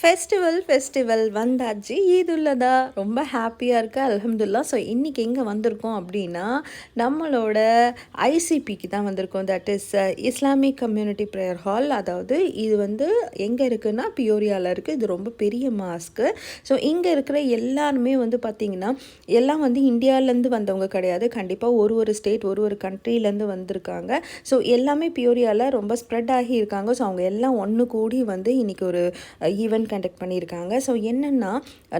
Festival festival வந்தாச்சு. ஈதுல்லதா ரொம்ப ஹாப்பியாக இருக்குது அல்ஹம்துல்லா ஸோ இன்றைக்கி எங்கே வந்திருக்கோம் அப்படின்னா நம்மளோட ஐசிபிக்கு தான் வந்திருக்கோம். That is Islamic community prayer hall அதாவது இது வந்து எங்கே இருக்குன்னா பியோரியாவில் இருக்குது இது ரொம்ப பெரிய மாஸ்க்கு ஸோ இங்கே இருக்கிற எல்லாருமே வந்து பார்த்திங்கன்னா எல்லாம் வந்து இந்தியாவிலேருந்து வந்தவங்க கிடையாது. கண்டிப்பாக ஒரு ஒரு ஸ்டேட் ஒரு ஒரு கண்ட்ரிலேருந்து வந்திருக்காங்க. ஸோ எல்லாமே பியோரியாவில் ரொம்ப ஸ்ப்ரெட் ஆகி இருக்காங்க. ஸோ அவங்க எல்லாம் ஒன்று கூடி வந்து இன்றைக்கி ஒரு uh, ஈவெண்ட் கண்டக்ட் பண்ணியிருக்காங்க. ஸோ என்னென்னா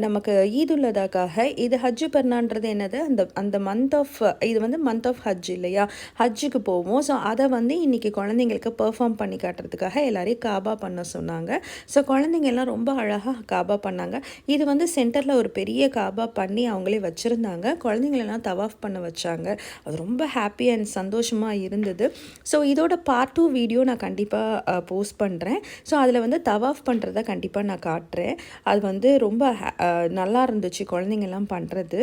நமக்கு ஈதுல்லதாக்காக இது ஹஜ்ஜு பெருநான்றது என்னது? அந்த அந்த மந்த் ஆஃப் இது வந்து மந்த் ஆஃப் ஹஜ் இல்லையா? ஹஜ்ஜுக்கு போவோம். ஸோ அதை வந்து இன்றைக்கி குழந்தைங்களுக்கு பெர்ஃபார்ம் பண்ணி காட்டுறதுக்காக எல்லாரையும் காபா பண்ண சொன்னாங்க. ஸோ குழந்தைங்க எல்லாம் ரொம்ப அழகாக காபா பண்ணாங்க. இது வந்து சென்டரில் ஒரு பெரிய காபா பண்ணி அவங்களே வச்சுருந்தாங்க. குழந்தைங்களெல்லாம் தவாஃப் பண்ண வச்சாங்க. அது ரொம்ப ஹாப்பி அண்ட் சந்தோஷமாக இருந்தது. ஸோ இதோட பார்ட் டூ வீடியோ நான் கண்டிப்பாக போஸ்ட் பண்ணுறேன் ஸோ அதில் வந்து தவாஃப் பண்ணுறத கண்டிப்பாக நான் காட்டுறேன். அது வந்து ரொம்ப நல்லா இருந்துச்சு குழந்தைங்கெல்லாம் பண்ணுறது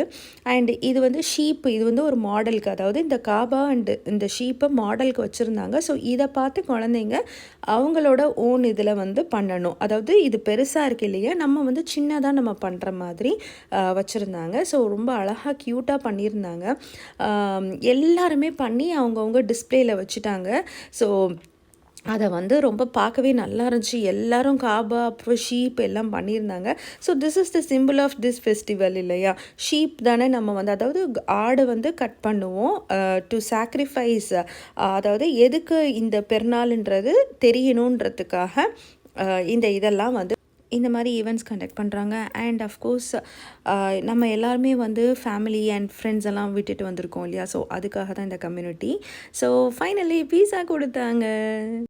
அண்டு இது வந்து ஷீப் இது வந்து ஒரு மாடலுக்கு அதாவது இந்த காபா அண்டு இந்த ஷீப்பை மாடலுக்கு வச்சுருந்தாங்க. ஸோ இதை பார்த்து குழந்தைங்க அவங்களோட ஓன் இதில் வந்து பண்ணணும். அதாவது இது பெருசாக இருக்கு இல்லையா? நம்ம வந்து சின்னதாக நம்ம பண்ணுற மாதிரி வச்சுருந்தாங்க. ஸோ ரொம்ப அழகாக க்யூட்டாக பண்ணியிருந்தாங்க. எல்லாருமே பண்ணி அவங்கவுங்க டிஸ்பிளேயில் வச்சுட்டாங்க. ஸோ அதை வந்து ரொம்ப பார்க்கவே நல்லா இருந்துச்சு. எல்லாரும் காபா அப்புறம் ஷீப் எல்லாம் பண்ணியிருந்தாங்க. So this is the symbol of this festival இல்லையா? ஷீப் தானே நம்ம வந்து அதாவது ஆடை வந்து கட் பண்ணுவோம். டு சாக்ரிஃபைஸ் அதாவது எதுக்கு இந்த பெருநாள்ன்றது தெரியணுன்றதுக்காக இந்த இதெல்லாம் வந்து இந்த மாதிரி ஈவெண்ட்ஸ் கண்டக்ட் பண்ணுறாங்க அண்ட் அஃப்கோர்ஸ் நம்ம எல்லாருமே வந்து ஃபேமிலி அண்ட் ஃப்ரெண்ட்ஸ் எல்லாம் விட்டுட்டு வந்திருக்கோம் இல்லையா? ஸோ அதுக்காக தான் இந்த கம்யூனிட்டி ஸோ ஃபைனலி பீஸா கொடுத்தாங்க.